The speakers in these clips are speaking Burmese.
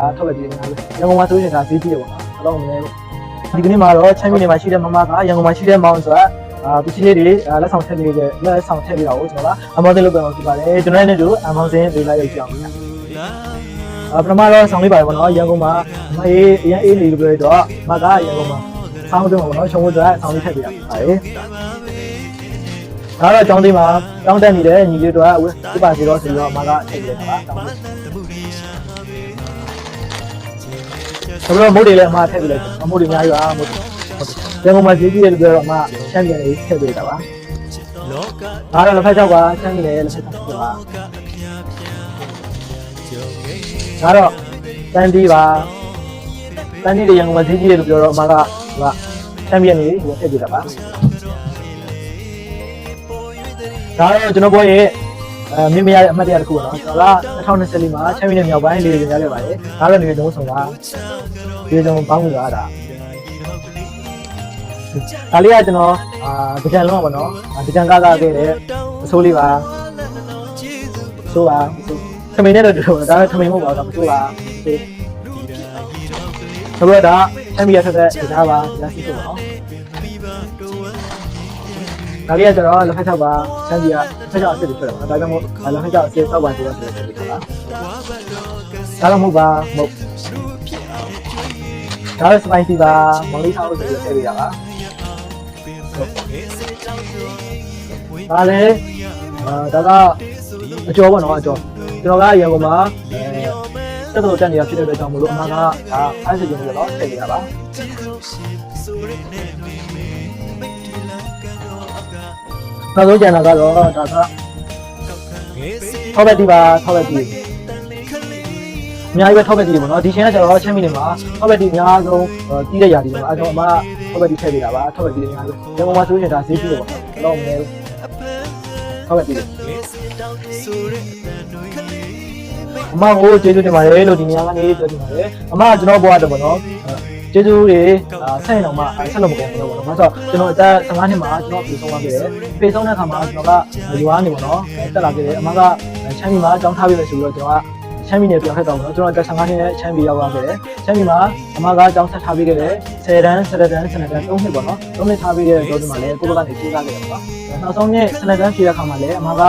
ဒါထောက်ပဲကြည့်နေတာလေရန်ကုန်မှာဆိုရင်ဒါဈေးကြီးတယ်ပေါ့နော်အတော့မလဲဒီကနေ့မှာတော့ချမ်းပြည်နယ်မှာရှိတဲ့မမကရန်ကုန်မှာရှိတဲ့မောင်ဆိုတာအာပစ္စည်းလေးတွေလက်ဆောင်ထည့်ပေးတဲ့လက်ဆောင်ထည့်ပေးတာကိုကျွန်တော်ကအမောင်းသေးလုပ်ပြန်လို့ဖြစ်ပါတယ်ကျွန်တော်လည်းတို့အမောင်းစင်းလေးလိုက်ရကြအောင်ဗျာအာပထမတော့ဆောင်းလေးပါတယ်ပေါ့နော်ရန်ကုန်မှာမအေးအရင်အေးနေလို့ပြောတော့မကရန်ကုန်မှာဆောင်းသွင်းပါပေါ့နော်ချုံဝတ်အတွက်ဆောင်းလေးထည့်ပေးတာပါတယ်ဒါတော့ကျောင်းသေးမှာကျောင်းတက်နေတဲ့ညီလေးတို့ကဝိပါစီတော့ဆိုတော့မကထည့်ပေးတယ်ပါတောင်းတယ် ကျွန်တော်မုတ်တွေလည်းအမထည့်ပြလိုက်တယ်အမုတ်တွေအများကြီးပါမုတ်ရန်ကုန်မှာဈေးကြီးတယ်လို့ပြောတော့အမချမ်းပြန်လေးထည့်ပေးတာပါဒါတော့လက်ဖက်ချောက်ပါချမ်းပြန်လေးလက်ဖက်ချောက်ပါဒါတော့တန်တီးပါတန်တီးတွေရန်ကုန်မှာဈေးကြီးတယ်လို့ပြောတော့အမကကချမ်းပြန်လေးထည့်ပေးတာပါဒါတော့ကျွန်တော်ပြောရဲ့ အဲမင်းမရတဲ့အမှတ်တရတစ်ခုပါနော်ကျွန်တော်က2024မှာချမ်းပြည်နယ်မြောက်ပိုင်းလေးတွေရခဲ့ပါတယ်ဒါလည်းနေတုံးဆောင်ပါဒီတုံးပေါင်းလို့ရတာဒါလေးကကျွန်တော်အာကြံလုံးပါနော်ကြံကားကားခဲ့တဲ့အဆိုးလေးပါဆိုးပါထမိန်နဲ့တော့တူဒါထမိန်မဟုတ်ပါဘူးဆိုးပါဆိုတော့ဒါချမ်းပြည်ရထက်တဲ့ဒါပါဒါရှိဆိုပါနော် ဒါလေးကကျွန်တော်လက်ဖက်ချောက်ပါချမ်းပြည်ကဖက်ချောက်အစ်စ်တွေဖြစ်တယ်ပေါ့ဒါကြောင့်မို့လက်ဖက်ချောက်အစ်စ်ဆောက်ပါဆိုတော့ဆိုတော့ဒီပါဒါတော့မဟုတ်ပါမဟုတ်ဒါလည်း spicy ပါမောင်လေးဆောက်လို့ဆိုထည့်ပေးတာပါဒါလည်းအာဒါကအကျော်ပေါ့နော်အကျော်ကျွန်တော်ကရန်ကုန်မှာအဲတက်တော်တက်နေတာဖြစ်တဲ့အတွက်ကြောင့်မလို့အမှန်ကဒါအိုင်းစဂျင်လို့တော့ထည့်ပေးတာပါ နောက်ဆုံးကျန်တာကတော့ဒါကထောက်ပဲတီပါထောက်ပဲတီအများကြီးပဲထောက်ပဲတီပေါ့နော်ဒီချင်းကကျွန်တော်ချမ်းမီနေမှာထောက်ပဲတီအများဆုံးတီးတဲ့ຢာတီပေါ့နော်အဲတော့အမထောက်ပဲတီထည့်ပေးတာပါထောက်ပဲတီအများဆုံးရန်ကုန်မှာဆိုရင်ဒါဈေးကြီးတယ်ပေါ့နော်တော့မလဲထောက်ပဲတီအမကိုကျေးဇူးတင်ပါတယ်လို့ဒီနေရာကနေပြောတင်ပါတယ်အမကကျွန်တော်ဘွားတော့ပေါ့နော် ကျေးဇူးတွေဆက်ရင်တော့မှဆက်လို့မကုန်ဘူးလို့ပေါ့နော်။ဆိုတော့ကျွန်တော်အသက်15နှစ်မှာကျွန်တော်ပြေဆုံးသွားခဲ့တယ်။ပြေဆုံးတဲ့အခါမှာကျွန်တော်ကရွာနေပေါ့နော်။တက်လာခဲ့တယ်။အမကချမ်းမီမှာအကြောင်းထားပေးမယ်ဆိုပြီးတော့ကျွန်တော်ကချမ်းမီနဲ့ပြောခဲ့တော့ပေါ့နော်။ကျွန်တော်အသက်15နှစ်နဲ့ချမ်းမီရောက်သွားခဲ့တယ်။ချမ်းမီမှာအမကအကြောင်းဆက်ထားပေးခဲ့တယ်။10တန်း17တန်း17တန်း3နှစ်ပေါ့နော်။3နှစ်ထားပေးခဲ့တဲ့တော့ဒီမှာလည်းကိုယ့်ဘက်ကနေကြိုးစားခဲ့တယ်ပေါ့နော်။နောက်ဆုံးနှစ်17တန်းဖြည့်တဲ့အခါမှာလည်းအမက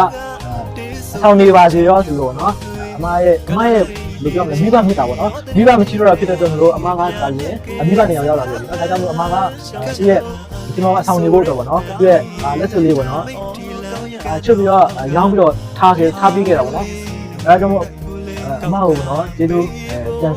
အဆောင်နေပါစေရောဆိုတော့နော်။အမရဲ့အမရဲ့ ဘယ်ပြောမလဲမိဘမြစ်တာပေါ့နော်မိဘမချီတော့တာဖြစ်တဲ့အတွက်မလို့အမကသာရင်အမိဘနေရာရောက်လာတယ်နော်ဒါကြောင့်မို့အမကဒီရဲ့ကျွန်တော်အဆောင်နေဖို့တော့ပေါ့နော်ဒီရဲ့လက်စွပ်လေးပေါ့နော်အဲချုပ်ပြီးတော့ရောင်းပြီးတော့ထားခဲ့ထားပြီးခဲ့တာပေါ့နော်အဲဒါကြောင့်မို့အမဟုတ်ပေါ့နော်ကျေးဇူးအဲပြန်